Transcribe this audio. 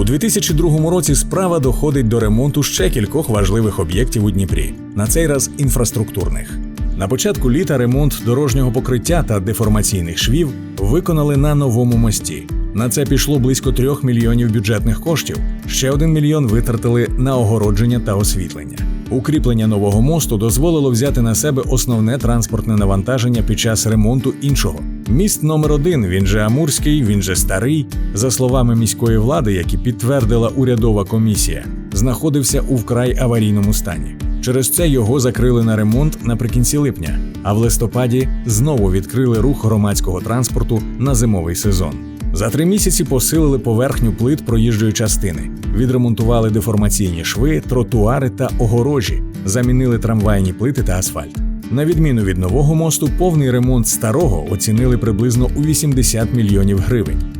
У 2002 році справа доходить до ремонту ще кількох важливих об'єктів у Дніпрі, на цей раз інфраструктурних. На початку літа ремонт дорожнього покриття та деформаційних швів виконали на новому мості. На це пішло близько трьох мільйонів бюджетних коштів. Ще один мільйон витратили на огородження та освітлення. Укріплення нового мосту дозволило взяти на себе основне транспортне навантаження під час ремонту іншого. Міст номер один, він же Амурський, він же старий. За словами міської влади, які підтвердила урядова комісія, знаходився у вкрай аварійному стані. Через це його закрили на ремонт наприкінці липня, а в листопаді знову відкрили рух громадського транспорту на зимовий сезон. За три місяці посилили поверхню плит проїжджої частини, відремонтували деформаційні шви, тротуари та огорожі, замінили трамвайні плити та асфальт. На відміну від нового мосту, повний ремонт старого оцінили приблизно у 80 мільйонів гривень.